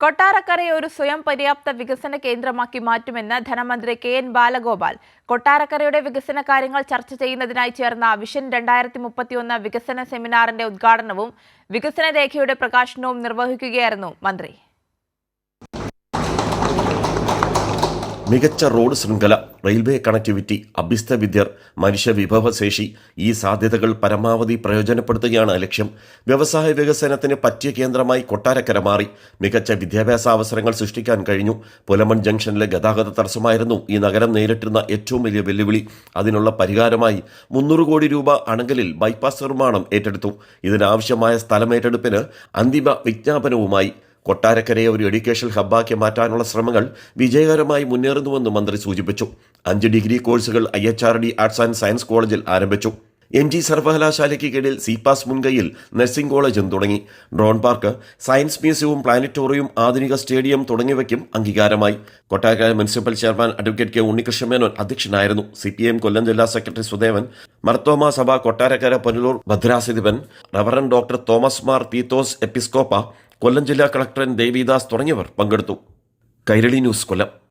കൊട്ടാരക്കരയെ ഒരു സ്വയം പര്യാപ്ത വികസന കേന്ദ്രമാക്കി മാറ്റുമെന്ന് ധനമന്ത്രി കെ എൻ ബാലഗോപാൽ. കൊട്ടാരക്കരയുടെ വികസന കാര്യങ്ങൾ ചർച്ച ചെയ്യുന്നതിനായി ചേർന്ന വിഷൻ രണ്ടായിരത്തി മുപ്പത്തിയൊന്ന് വികസന സെമിനാറിന്റെ ഉദ്ഘാടനവും വികസന രേഖയുടെ പ്രകാശനവും നിർവഹിക്കുകയായിരുന്നു മന്ത്രി. മികച്ച റോഡ് ശൃംഖല റെയിൽവേ കണക്ടിവിറ്റി അഭ്യസ്ത വിദ്യർ മനുഷ്യ വിഭവശേഷി ഈ സാധ്യതകൾ പരമാവധി പ്രയോജനപ്പെടുത്തുകയാണ് ലക്ഷ്യം. വ്യവസായ വികസനത്തിന് പറ്റിയ കേന്ദ്രമായി കൊട്ടാരക്കര മാറി മികച്ച വിദ്യാഭ്യാസ അവസരങ്ങൾ സൃഷ്ടിക്കാൻ കഴിഞ്ഞു. പുലമൺ ജംഗ്ഷനിലെ ഗതാഗത തടസ്സമായിരുന്നു ഈ നഗരം നേരിട്ടിരുന്ന ഏറ്റവും വലിയ വെല്ലുവിളി. അതിനുള്ള പരിഹാരമായി മുന്നൂറ് കോടി രൂപ അണങ്കലിൽ ബൈപ്പാസ് നിർമ്മാണം ഏറ്റെടുത്തു. ഇതിനാവശ്യമായ സ്ഥലമേറ്റെടുപ്പിന് അന്തിമ വിജ്ഞാപനവുമായി കൊട്ടാരക്കരയെ ഒരു എഡ്യൂക്കേഷൻ ഹബ്ബാക്കി മാറ്റാനുള്ള ശ്രമങ്ങൾ വിജയകരമായി മുന്നേറുന്നുവെന്ന് മന്ത്രി സൂചിപ്പിച്ചു. അഞ്ച് ഡിഗ്രി കോഴ്സുകൾ I H R D arts and science കോളേജിൽ ആരംഭിച്ചു. എൻ ജി സർവകലാശാലയ്ക്ക് കീഴിൽ സിപാസ് മുൻകൈയിൽ നഴ്സിംഗ് കോളേജും തുടങ്ങി. ഡ്രോൺ പാർക്ക് സയൻസ് മ്യൂസിയവും പ്ലാനറ്റോറിയവും ആധുനിക സ്റ്റേഡിയം തുടങ്ങിയവയ്ക്കും അംഗീകാരമായി. Kottarakkara municipal chairman advocate K Unnikrishna Menon അധ്യക്ഷനായിരുന്നു. സി പി എം കൊല്ലം ജില്ലാ സെക്രട്ടറി സുദേവൻ മർത്തോമ സഭ Kottarakkara Punalur ഭദ്രാസിദിപൻ reverend doctor Thomas Mar Theethos Episcopa Kollam ജില്ലാ കളക്ടർ ദേവിദാസ് തുടങ്ങിയവർ പങ്കെടുത്തു. കൈരളി ന്യൂസ് കൊല്ലം.